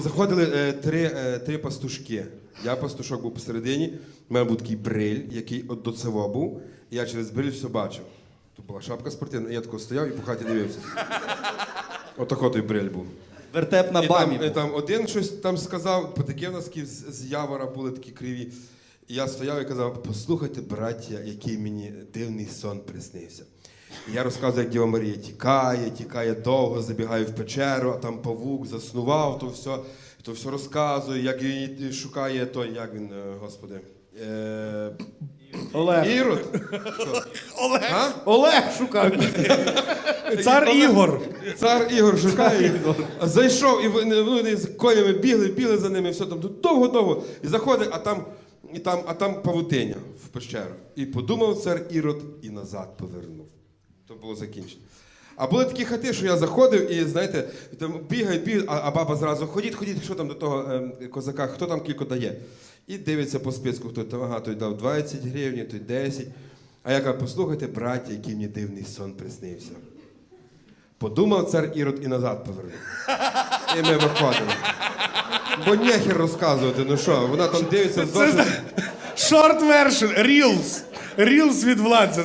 Заходили е, три, е, три пастушки. Я пастушок був посередині, в мене був такий бриль, який от до цього був, і я через бриль все бачив. Тут була шапка спортивна, і я тако стояв і по хаті дивився. Отако той бриль був. Вертеп на І бамі. там, і там один щось там сказав, бо такі в нас такі з, з явора були такі криві. І я стояв і казав: послухайте, браття, який мені дивний сон приснився. Я розказую, як Діва Марія тікає, тікає довго, забігає в печеру, а там павук заснував, то все, то все розказує, як її шукає той, як він, е, господи. Е, Олег. Ірод. А? Олег шукав. Цар Ігор. Цар Ігор шукає. Зайшов і вони, вони з конями бігли, бігли за ними, все там тут довго-довго. І заходить, а там, і там, а там павутиня в пещеру. І подумав цар Ірод і назад повернув. То було закінчено. А були такі хати, що я заходив і, знаєте, там бігають, бігають, а, а баба зразу ходіть, ходіть, що там до того ем, козака, хто там кілько дає. І дивиться по списку, хто там, ага, той дав 20 гривень, той 10. А я кажу, послухайте, браття, який мені дивний сон приснився. Подумав цар Ірод і назад повернув. І ми виходимо. Бо нехер розказувати, ну що, вона там дивиться Це зовсім. short version, Reels. Reels від владця.